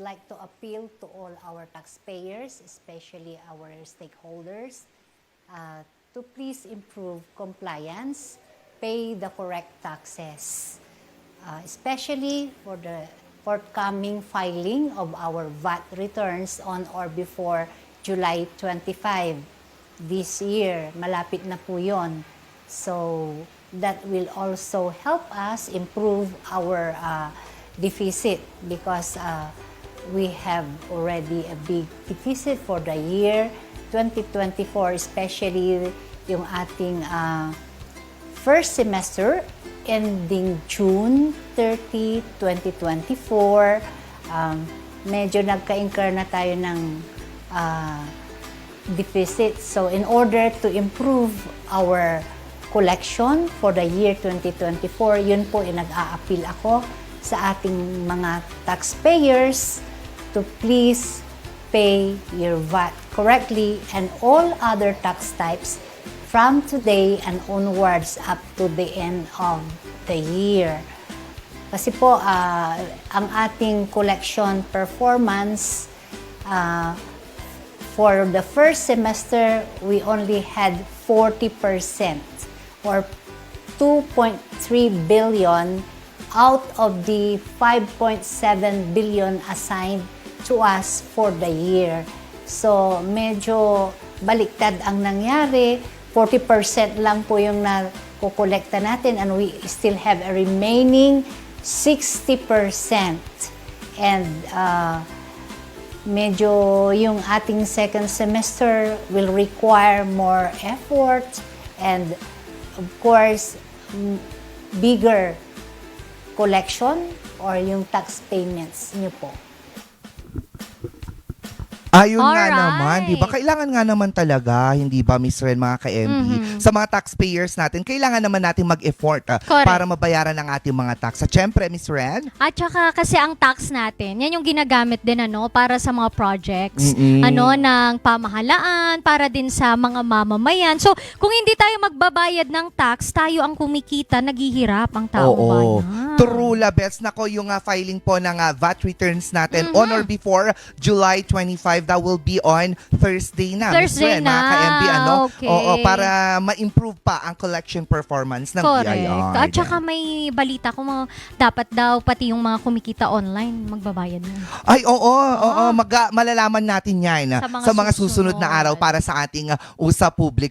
like to appeal to all our taxpayers, especially our stakeholders, uh, to please improve compliance, pay the correct taxes, uh, especially for the forthcoming filing of our VAT returns on or before July 25 this year. Malapit na po yon. So that will also help us improve our uh, deficit because uh, we have already a big deficit for the year 2024, especially yung ating uh, first semester ending June 30, 2024. Um, medyo nagka-incur na tayo ng ah, deficit. So in order to improve our collection for the year 2024, yun po ay nag-a-appeal ako sa ating mga taxpayers to please pay your VAT correctly and all other tax types from today and onwards up to the end of the year. Kasi po, ah, ang ating collection performance ah, for the first semester, we only had 40% or 2.3 billion out of the 5.7 billion assigned to us for the year. So, medyo baliktad ang nangyari. 40% lang po yung nakukolekta natin and we still have a remaining 60%. And uh, medyo yung ating second semester will require more effort and of course bigger collection or yung tax payments nyo po. Ayun nga Alright. naman, di ba? Kailangan nga naman talaga, hindi ba, Miss Ren, mga ka-MB, Mhm. sa mga taxpayers natin, kailangan naman natin mag-effort ah, Correct. para mabayaran ang ating mga tax. At syempre, Miss Ren, At saka kasi ang tax natin, yan yung ginagamit din ano para sa mga projects Mm-mm. ano ng pamahalaan, para din sa mga mamamayan. So, kung hindi tayo magbabayad ng tax, tayo ang kumikita, naghihirap ang taong Oo. bayan. True, Labets. Nako, yung ah, filing po ng ah, VAT returns natin on or before July 25, that will be on Thursday na. Thursday Ren, mga na. ka-MB, ano? Okay. Oo, para ma-improve pa ang collection performance ng Correct. BIR. At saka may balita ko mga, dapat daw pati yung mga kumikita online magbabayad na. Ay, oo, oo, mag- malalaman natin yan ah, Sa mga sa mga susunod na susunod. araw para sa ating ah, usap public.